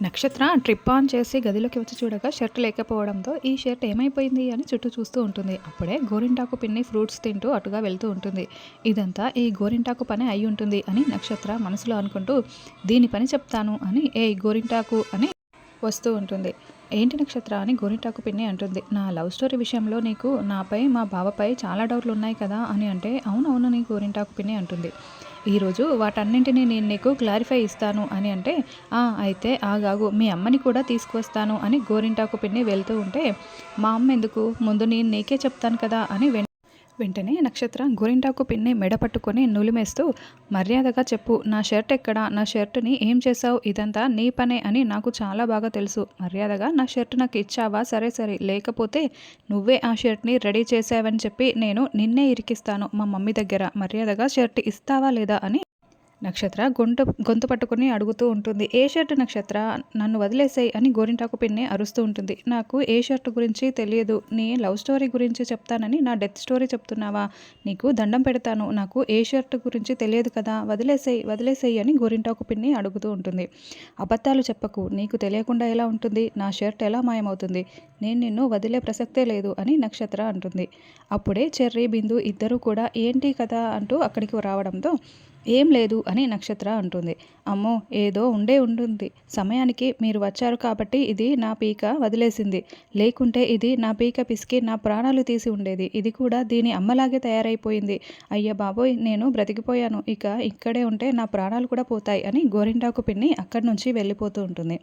నక్షత్ర trip on చేసి గదిలోకి వచ్చి చూడగా షర్ట్ లేకపోవడంతో ఈ షర్ట్ ఏమైపోయింది అని చుట్టూ చూస్తూ ఉంటుంది. అప్పుడే గోరింటాకు పిన్ని ఫ్రూట్స్ తింటూ అటుగా వెళ్తూ ఉంటుంది. ఇదంతా ఈ గోరింటాకు పని అయి ఉంటుంది అని నక్షత్ర మనసులో అనుకుంటూ దీని పని చెప్తాను అని ఏ గోరింటాకు అని వస్తూ ఉంటుంది. ఏంటి నక్షత్ర అని గోరింటాకు పిన్ని అంటుంది. నా లవ్ స్టోరీ విషయంలో నీకు నాపై మా బావపై చాలా డౌట్లు ఉన్నాయి కదా అని అంటే అవునవును నీ గోరింటాకు పిన్ని అంటుంది. ఈరోజు వాటన్నింటినీ నేను నీకు క్లారిఫై ఇస్తాను అని అంటే "ఆ, అయితే ఆగాగు మీ అమ్మని కూడా తీసుకువస్తాను అని గోరింటాకు పిన్ని వెళ్తూ ఉంటే మా అమ్మ ఎందుకు? ముందు నేను నీకే చెప్తాను కదా అని వెంటనే నక్షత్ర గోరింటాకు పిన్ని మెడ పట్టుకొని నులిమేస్తూ మర్యాదగా చెప్పు నా షర్ట్ ఎక్కడా? నా షర్ట్ని ఏం చేసావు ఇదంతా నీ పనే అని నాకు చాలా బాగా తెలుసు. మర్యాదగా నా షర్ట్ నాకు ఇచ్చావా? సరే సరే. లేకపోతే నువ్వే ఆ షర్ట్ని రెడీ చేసావని చెప్పి నేను నిన్నే ఇరికిస్తాను మా మమ్మీ దగ్గర. మర్యాదగా షర్ట్ ఇస్తావా లేదా అని నక్షత్ర గొంతు గొంతు పట్టుకుని అడుగుతూ ఉంటుంది. ఏ షర్ట్ నక్షత్ర? నన్ను వదిలేసాయి అని గోరింటాకు పిన్ని అరుస్తూ ఉంటుంది. నాకు ఏ షర్ట్ గురించి తెలియదు. నీ లవ్ స్టోరీ గురించి చెప్తానని నా డెత్ స్టోరీ చెప్తున్నావా? నీకు దండం పెడతాను. నాకు ఏ షర్ట్ గురించి తెలియదు కదా. వదిలేసేయి వదిలేసేయి అని గోరింటాకు పిన్ని అడుగుతూ ఉంటుంది. అబద్ధాలు చెప్పకు. నీకు తెలియకుండా ఎలా ఉంటుంది? నా షర్ట్ ఎలా మాయమవుతుంది? నేను నిన్ను వదిలే ప్రసక్తే లేదు అని నక్షత్ర అంటుంది. అప్పుడే చెర్రీ బిందు ఇద్దరూ కూడా ఏంటి కదా అంటూ అక్కడికి రావడంతో ఏం లేదు అని నక్షత్ర అంటుంది. అమ్మో ఏదో ఉండే ఉంటుంది. సమయానికి మీరు వచ్చారు కాబట్టి ఇది నా పీక వదిలేసింది. లేకుంటే ఇది నా పీక పిసికి నా ప్రాణాలు తీసి ఉండేది. ఇది కూడా దీని అమ్మలాగే తయారైపోయింది. అయ్య బాబోయ్ నేను బ్రతికిపోయాను. ఇక ఇక్కడే ఉంటే నా ప్రాణాలు కూడా పోతాయి అని గోరింటాకు పిన్ని అక్కడి నుంచి వెళ్ళిపోతూ ఉంటుంది.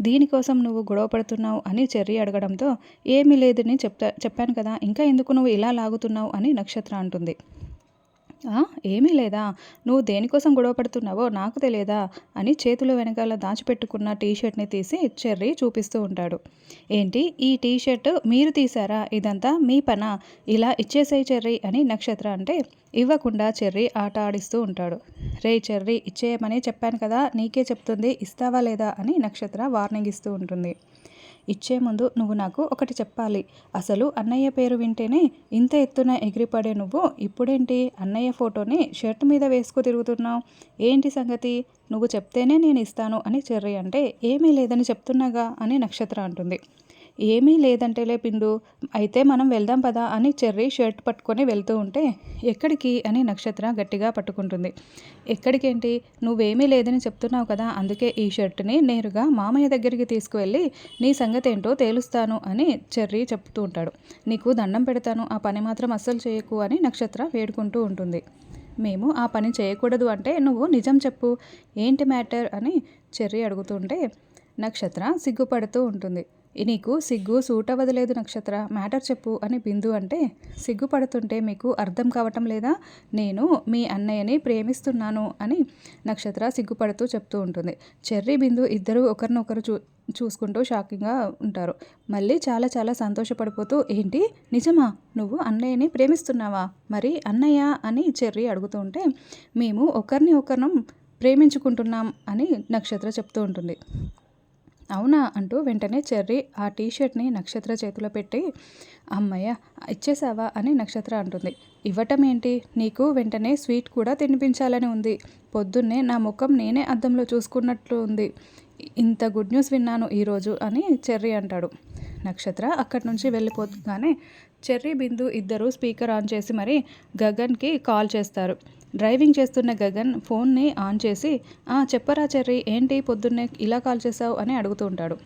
దీనికోసం నువ్వు గొడవ పడుతున్నావు అని చెర్రి అడగడంతో ఏమీ లేదని చెప్తా చెప్పాను కదా ఇంకా ఎందుకు నువ్వు ఇలా లాగుతున్నావు అని నక్షత్ర అంటుంది. ఏమీ లేదా? నువ్వు దేనికోసం గొడవ పడుతున్నావో నాకు తెలియదా? అని చేతుల వెనకాల దాచిపెట్టుకున్న టీ షర్ట్ని తీసి చెర్రీ చూపిస్తూ ఉంటాడు. ఏంటి? ఈ టీ షర్ట్ మీరు తీసారా ఇదంతా మీ పనా? ఇలా ఇచ్చేసాయి చెర్రీ అని నక్షత్ర అంటే ఇవ్వకుండా చెర్రీ ఆట ఆడిస్తూ ఉంటాడు. రే చెర్రీ ఇచ్చేయమని చెప్పాను కదా నీకే చెప్తుంది ఇస్తావా లేదా అని నక్షత్ర వార్నింగ్ ఇస్తూ ఉంటుంది. ఇచ్చే ముందు నువ్వు నాకు ఒకటి చెప్పాలి. అసలు అన్నయ్య పేరు వింటేనే ఇంత ఎత్తున ఎగిరిపడే నువ్వు ఇప్పుడేంటి? అన్నయ్య ఫోటోని షర్ట్ మీద వేసుకు తిరుగుతున్నావు. ఏంటి సంగతి? నువ్వు చెప్తేనే నేను ఇస్తాను అని చెర్రి అంటే ఏమీ లేదని చెప్తున్నాగా అని నక్షత్ర అంటుంది. ఏమీ లేదంటేలే పిండు అయితే మనం వెళ్దాం పదా అని చెర్రీ షర్ట్ పట్టుకొని వెళ్తూ ఉంటే ఎక్కడికి అని నక్షత్ర గట్టిగా పట్టుకుంటుంది. ఎక్కడికేంటి? నువ్వేమీ లేదని చెప్తున్నావు కదా అందుకే ఈ షర్ట్ని నేరుగా మామయ్య దగ్గరికి తీసుకువెళ్ళి నీ సంగతి ఏంటో తేలుస్తాను అని చెర్రీ చెప్తూ ఉంటాడు. నీకు దండం పెడతాను ఆ పని మాత్రం అస్సలు చేయకు అని నక్షత్ర వేడుకుంటూ ఉంటుంది. మేము ఆ పని చేయకూడదు అంటే నువ్వు నిజం చెప్పు ఏంటి మ్యాటర్ అని చెర్రీ అడుగుతుంటే నక్షత్ర సిగ్గుపడుతూ ఉంటుంది. నీకు సిగ్గు సూట్ అవ్వదులేదు నక్షత్ర. మ్యాటర్ చెప్పు అని బిందు అంటే సిగ్గుపడుతుంటే మీకు అర్థం కావటం లేదా? నేను మీ అన్నయ్యని ప్రేమిస్తున్నాను అని నక్షత్ర సిగ్గుపడుతూ చెప్తూ ఉంటుంది. చెర్రీ బిందు ఇద్దరు ఒకరినొకరు చూ చూసుకుంటూ షాకింగ్గా ఉంటారు. మళ్ళీ చాలా చాలా సంతోషపడిపోతూ ఏంటి? నిజమా? నువ్వు అన్నయ్యని ప్రేమిస్తున్నావా? మరి అన్నయ్య? అని చెర్రీ అడుగుతూ ఉంటే మేము ఒకరిని ఒకరిని ప్రేమించుకుంటున్నాం అని నక్షత్ర చెప్తూ ఉంటుంది. అవునా అంటూ వెంటనే చెర్రీ ఆ టీషర్ట్ని నక్షత్ర చేతిలో పెట్టి అమ్మయ్య ఇచ్చేసావా? అని నక్షత్ర అంటుంది. ఇవ్వటం ఏంటి? నీకు వెంటనే స్వీట్ కూడా తినిపించాలని ఉంది. పొద్దున్నే నా ముఖం నేనే అద్దంలో చూసుకున్నట్లు ఉంది. ఇంత గుడ్ న్యూస్ విన్నాను ఈరోజు అని చెర్రీ అంటాడు. నక్షత్ర అక్కడి నుంచి వెళ్ళిపోతుగానే చెర్రీ బిందు ఇద్దరు స్పీకర్ ఆన్ చేసి మరి గగన్కి కాల్ చేస్తారు. డ్రైవింగ్ చేస్తున్న గగన్ ఫోన్ని ఆన్ చేసి "ఆ, చెప్పరా చెర్రీ ఏంటి పొద్దున్నే ఇలా కాల్ చేసావు అని అడుగుతూ ఉంటాడు.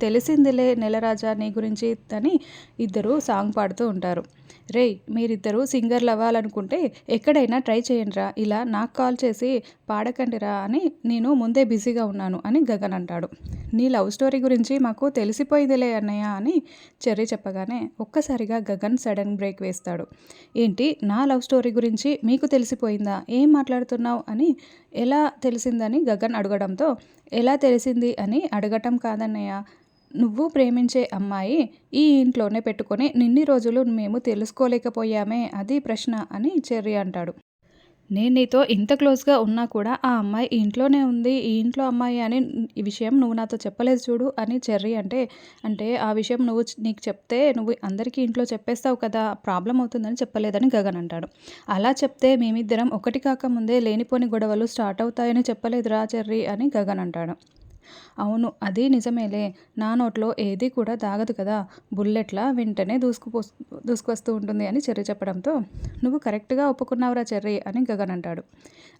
తెలిసిందిలే నెలరాజా నీ గురించి అని ఇద్దరు సాంగ్ పాడుతూ ఉంటారు. రేయ్ మీరిద్దరూ సింగర్లు అవ్వాలనుకుంటే ఎక్కడైనా ట్రై చేయండిరా. ఇలా నాకు కాల్ చేసి పాడకండిరా అని నేను ముందే బిజీగా ఉన్నాను అని గగన్ అంటాడు. నీ లవ్ స్టోరీ గురించి మాకు తెలిసిపోయిందిలే అన్నయ్య అని చెర్రి చెప్పగానే ఒక్కసారిగా గగన్ సడన్ బ్రేక్ వేస్తాడు. ఏంటి నా లవ్ స్టోరీ గురించి మీకు తెలిసిపోయిందా? ఏం మాట్లాడుతున్నావు అని ఎలా తెలిసిందని గగన్ అడగడంతో ఎలా తెలిసింది అని అడగటం కాదన్నయ్య. నువ్వు ప్రేమించే అమ్మాయి ఈ ఇంట్లోనే పెట్టుకొని నిన్ని రోజులు మేము తెలుసుకోలేకపోయామే అది ప్రశ్న అని చెర్రీ అంటాడు. నేను నీతో ఇంత క్లోజ్గా ఉన్నా కూడా ఆ అమ్మాయి ఇంట్లోనే ఉంది ఈ ఇంట్లో అమ్మాయి అని ఈ విషయం నువ్వు నాతో చెప్పలేదు చూడు అని చెర్రీ అంటే అంటే ఆ విషయం నువ్వు నీకు చెప్తే నువ్వు అందరికీ ఇంట్లో చెప్పేస్తావు కదా ప్రాబ్లం అవుతుందని చెప్పలేదని గగన్ అంటాడు. అలా చెప్తే మేమిద్దరం ఒకటి కాక ముందే లేనిపోని గొడవలు స్టార్ట్ అవుతాయని చెప్పలేదురా చెర్రీ అని గగన్ అంటాడు. అవును అది నిజమేలే. నా నోట్లో ఏది కూడా దాగదు కదా. బుల్లెట్లా వెంటనే దూసుకుపో దూసుకొస్తూ ఉంటుంది అని చెర్రి చెప్పడంతో నువ్వు కరెక్ట్గా ఒప్పుకున్నావురా చెర్రి అని గగన్ అంటాడు.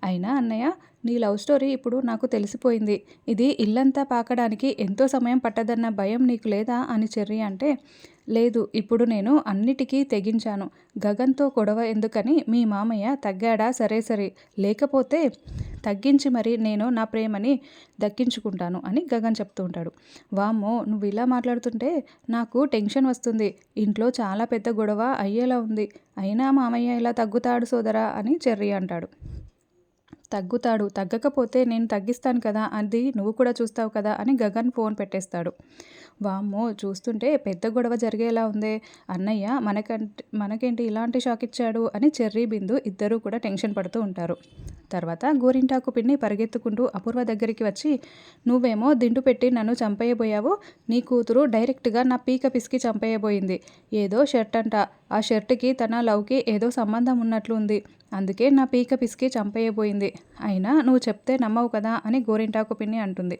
అయినా అన్నయ్య నీ లవ్ స్టోరీ ఇప్పుడు నాకు తెలిసిపోయింది. ఇది ఇల్లంతా పాకడానికి ఎంతో సమయం పట్టదన్న భయం నీకు లేదా? అని చెర్రి అంటే లేదు ఇప్పుడు నేను అన్నిటికీ తెగించాను. గగన్తో గొడవ ఎందుకని మీ మామయ్య తగ్గాడా? సరే సరే. లేకపోతే తగ్గించి మరి నేను నా ప్రేమని దక్కించుకుంటాను అని గగన్ చెప్తూ ఉంటాడు. వామ్మో నువ్వు ఇలా మాట్లాడుతుంటే నాకు టెన్షన్ వస్తుంది. ఇంట్లో చాలా పెద్ద గొడవ అయ్యేలా ఉంది. అయినా మామయ్య ఇలా తగ్గుతాడు సోదరా అని చెర్రి అంటాడు. తగ్గుతాడు. తగ్గకపోతే నేను తగ్గిస్తాను కదా అది నువ్వు కూడా చూస్తావు కదా అని గగన్ ఫోన్ పెట్టేస్తాడు. వామ్మో చూస్తుంటే పెద్ద గొడవ జరిగేలా ఉందే. అన్నయ్య మనకంటే మనకేంటి ఇలాంటి షాక్ ఇచ్చాడు అని చెర్రీ బిందు ఇద్దరూ కూడా టెన్షన్ పడుతూ ఉంటారు. తర్వాత గోరింటాకు పిన్ని పరిగెత్తుకుంటూ అపూర్వ దగ్గరికి వచ్చి నువ్వేమో దిండు పెట్టి నన్ను చంపేయబోయావు. నీ కూతురు డైరెక్ట్గా నా పీక పిసికి చంపేయబోయింది. ఏదో షర్ట్ అంట. ఆ షర్ట్కి తన లవ్కి ఏదో సంబంధం ఉన్నట్లు ఉంది అందుకే నా పీక పిసికి చంపేయబోయింది. అయినా నువ్వు చెప్తే నమ్మవు కదా అని గోరింటాకు పిన్ని అంటుంది.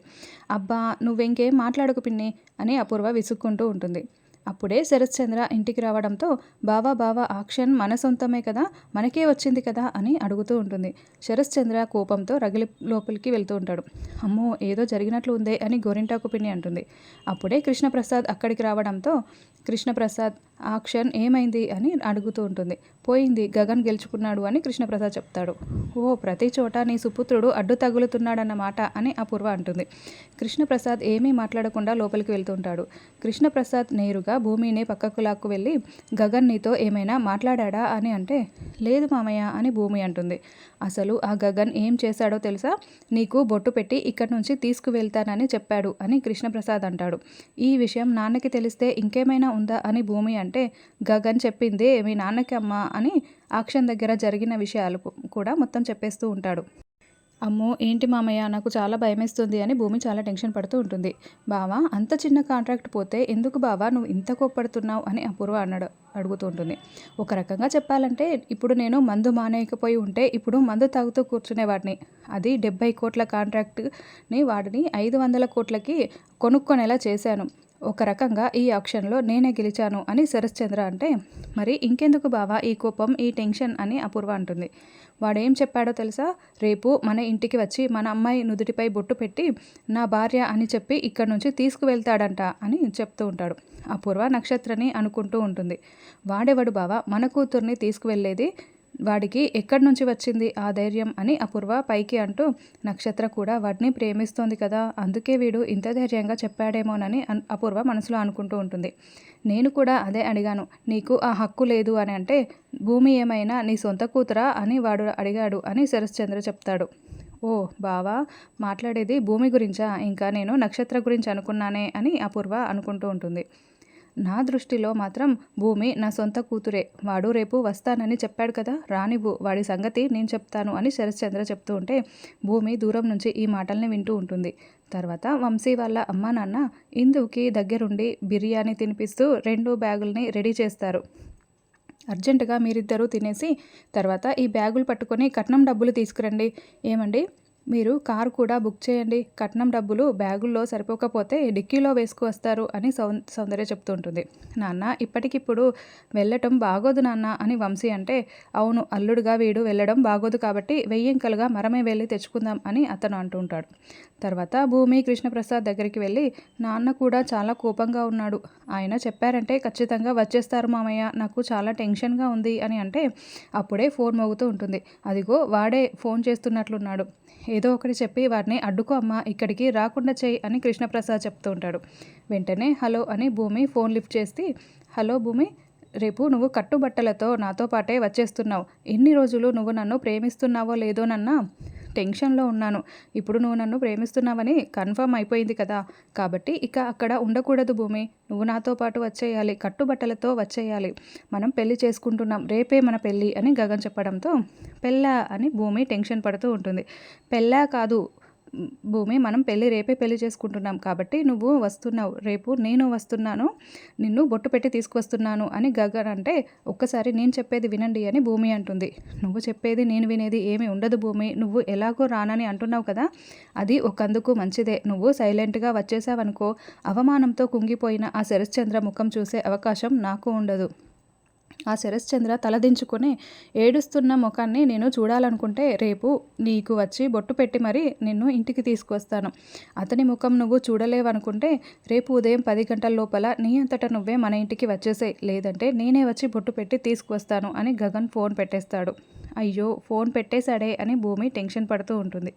అబ్బా నువ్వెంకేం మాట్లాడకు పిన్ని అని అపూర్వ విసుక్కుంటూ ఉంటుంది. అప్పుడే శరత్చంద్ర ఇంటికి రావడంతో బావా బావా ఆక్షన్ మన సొంతమే కదా మనకే వచ్చింది కదా అని అడుగుతూ ఉంటుంది. శరత్చంద్ర కోపంతో రగిలి లోపలికి వెళ్తూ ఉంటాడు. అమ్మో ఏదో జరిగినట్లు ఉందే అని గోరింటాకు పిన్ని అంటుంది. అప్పుడే కృష్ణప్రసాద్ అక్కడికి రావడంతో కృష్ణప్రసాద్ ఆక్షన్ ఏమైంది అని అడుగుతూ ఉంటుంది. పోయింది గగన్ గెలుచుకున్నాడు అని కృష్ణప్రసాద్ చెప్తాడు. ఓ ప్రతి చోట నీ సుపుత్రుడు అడ్డు తగులుతున్నాడన్నమాట అని అపూర్వ అంటుంది. కృష్ణప్రసాద్ ఏమీ మాట్లాడకుండా లోపలికి వెళ్తుంటాడు కృష్ణప్రసాద్ నేరుగా భూమిని పక్కకు లాక్కు వెళ్ళి గగన్ నీతో ఏమైనా మాట్లాడా అని అంటే లేదు మామయ్య అని భూమి అంటుంది. అసలు ఆ గగన్ ఏం చేశాడో తెలుసా? నీకు బొట్టు పెట్టి ఇక్కడి నుంచి తీసుకువెళ్తానని చెప్పాడు అని కృష్ణప్రసాద్ అంటాడు. ఈ విషయం నాన్నకి తెలిస్తే ఇంకేమైనా ఉందా? అని భూమి అంటే గగన్ చెప్పింది మీ నాన్నకి అమ్మ అని ఆక్షన్ దగ్గర జరిగిన విషయాలు కూడా మొత్తం చెప్పేస్తూ ఉంటాడు. అమ్మో ఏంటి మామయ్య? నాకు చాలా భయమేస్తుంది అని భూమి చాలా టెన్షన్ పడుతూ ఉంటుంది. బావా అంత చిన్న కాంట్రాక్ట్ పోతే ఎందుకు బావా నువ్వు ఇంత కోప్పడుతున్నావు అని అపూర్వ అన్నాడు అడుగుతూ ఉంటుంది. ఒక రకంగా చెప్పాలంటే ఇప్పుడు నేను మందు మానేయకపోయి ఉంటే ఇప్పుడు మందు తాగుతూ కూర్చునేవాడిని అది డెబ్బై కోట్ల కాంట్రాక్ట్ని వాడిని ఐదు వందల కోట్లకి కొనుక్కొనేలా చేశాను. ఒక రకంగా ఈ ఆక్షన్లో నేనే గెలిచాను అని శరశ్చంద్ర అంటే మరి ఇంకెందుకు బావా ఈ కోపం ఈ టెన్షన్ అని అపూర్వ అంటుంది. వాడేం చెప్పాడో తెలుసా? రేపు మన ఇంటికి వచ్చి మన అమ్మాయి నుదుటిపై బొట్టు పెట్టి నా భార్య అని చెప్పి ఇక్కడి నుంచి తీసుకువెళ్తాడంట అని చెప్తూ ఉంటాడు. అపూర్వ నక్షత్రని అనుకుంటూ ఉంటుంది. వాడెవడు బావా? మన కూతుర్ని తీసుకువెళ్ళేది వాడికి ఎక్కడి నుంచి వచ్చింది ఆ ధైర్యం అని అపూర్వ పైకి అంటూ నక్షత్ర కూడా వాడిని ప్రేమిస్తోంది కదా అందుకే వీడు ఇంత ధైర్యంగా చెప్పాడేమోనని అపూర్వ మనసులో అనుకుంటూ ఉంటుంది. నేను కూడా అదే అడిగాను నీకు ఆ హక్కు లేదు అని అంటే భూమి ఏమైనా నీ సొంత కూతురా అని వాడు అడిగాడు అని శరశ్చంద్ర చెప్తాడు. ఓ బావా మాట్లాడేది భూమి గురించా? ఇంకా నేను నక్షత్ర గురించి అనుకున్నానే అని అపూర్వ అనుకుంటూ ఉంటుంది. నా దృష్టిలో మాత్రం భూమి నా సొంత కూతురే. వాడు రేపు వస్తానని చెప్పాడు కదా? రానివ్వు వాడి సంగతి నేను చెప్తాను అని శరశ్చంద్ర చెప్తూ ఉంటే భూమి దూరం నుంచి ఈ మాటల్ని వింటూ ఉంటుంది. తర్వాత వంశీ వాళ్ళ అమ్మ నాన్న ఇందుకి దగ్గరుండి బిర్యానీ తినిపిస్తూ రెండు బ్యాగుల్ని రెడీ చేస్తారు. అర్జెంటుగా మీరిద్దరూ తినేసి తర్వాత ఈ బ్యాగులు పట్టుకొని కట్నం డబ్బులు తీసుకురండి. ఏమండి? మీరు కారు కూడా బుక్ చేయండి. కట్నం డబ్బులు బ్యాగుల్లో సరిపోకపోతే డిక్కీలో వేసుకు వస్తారు అని సౌ సౌందర్య చెప్తుంటుంది. నాన్న ఇప్పటికిప్పుడు వెళ్ళటం బాగోదు నాన్న అని వంశీ అంటే అవును అల్లుడుగా వీడు వెళ్ళడం బాగోదు కాబట్టి వెయ్యింకలుగా మరమే వెళ్ళి తెచ్చుకుందాం అని అతను అంటుంటాడు తర్వాత భూమి కృష్ణప్రసాద్ దగ్గరికి వెళ్ళి నాన్న కూడా చాలా కోపంగా ఉన్నాడు. ఆయన చెప్పారంటే ఖచ్చితంగా వచ్చేస్తారు మామయ్య నాకు చాలా టెన్షన్గా ఉంది అని అంటే అప్పుడే ఫోన్ మోగుతూ ఉంటుంది. అదిగో వాడే ఫోన్ చేస్తున్నట్లున్నాడు. ఏదో ఒకటి చెప్పి వారిని అడ్డుకో అమ్మ ఇక్కడికి రాకుండా చేయి అని కృష్ణప్రసాద్ చెప్తూ ఉంటాడు. వెంటనే హలో అని భూమి ఫోన్ లిఫ్ట్ చేసి హలో భూమి రేపు నువ్వు కట్టుబట్టలతో నాతో పాటే వచ్చేస్తున్నావు. ఎన్ని రోజులు నువ్వు నన్ను ప్రేమిస్తున్నావో లేదోనన్నా టెన్షన్లో ఉన్నాను. ఇప్పుడు నువ్వు నన్ను ప్రేమిస్తున్నావని కన్ఫర్మ్ అయిపోయింది కదా. కాబట్టి ఇక అక్కడ ఉండకూడదు భూమి. నువ్వు నాతో పాటు వచ్చేయాలి. కట్టుబట్టలతో వచ్చేయాలి. మనం పెళ్ళి చేసుకుంటున్నాం. రేపే మన పెళ్ళి అని గగన్ చెప్పడంతో పెళ్ళా అని భూమి టెన్షన్ పడుతూ ఉంటుంది. పెళ్ళా కాదు భూమి మనం పెళ్ళి రేపే పెళ్ళి చేసుకుంటున్నాం కాబట్టి నువ్వు వస్తున్నావు. రేపు నేను వస్తున్నాను నిన్ను బొట్టు పెట్టి తీసుకొస్తున్నాను అని గగన్ అంటే ఒక్కసారి నేను చెప్పేది వినండి అని భూమి అంటుంది. నువ్వు చెప్పేది నేను వినేది ఏమి ఉండదు భూమి. నువ్వు ఎలాగో రానని అంటున్నావు కదా అది ఒకందుకు మంచిదే. నువ్వు సైలెంట్గా వచ్చేసావనుకో అవమానంతో కుంగిపోయిన ఆ శరశ్చంద్ర ముఖం చూసే అవకాశం నాకు ఉండదు. ఆ శరశ్చంద్ర తలదించుకొని ఏడుస్తున్న ముఖాన్ని నేను చూడాలనుకుంటే రేపు నీకు వచ్చి బొట్టు పెట్టి మరీ నిన్ను ఇంటికి తీసుకొస్తాను. అతని ముఖం నువ్వు చూడలేవనుకుంటే రేపు ఉదయం పది గంటల లోపల నీ అంతటా నువ్వే మన ఇంటికి వచ్చేసాయి. లేదంటే నేనే వచ్చి బొట్టు పెట్టి తీసుకొస్తాను అని గగన్ ఫోన్ పెట్టేస్తాడు. అయ్యో ఫోన్ పెట్టేశాడే అని భూమి టెన్షన్ పడుతూ ఉంటుంది.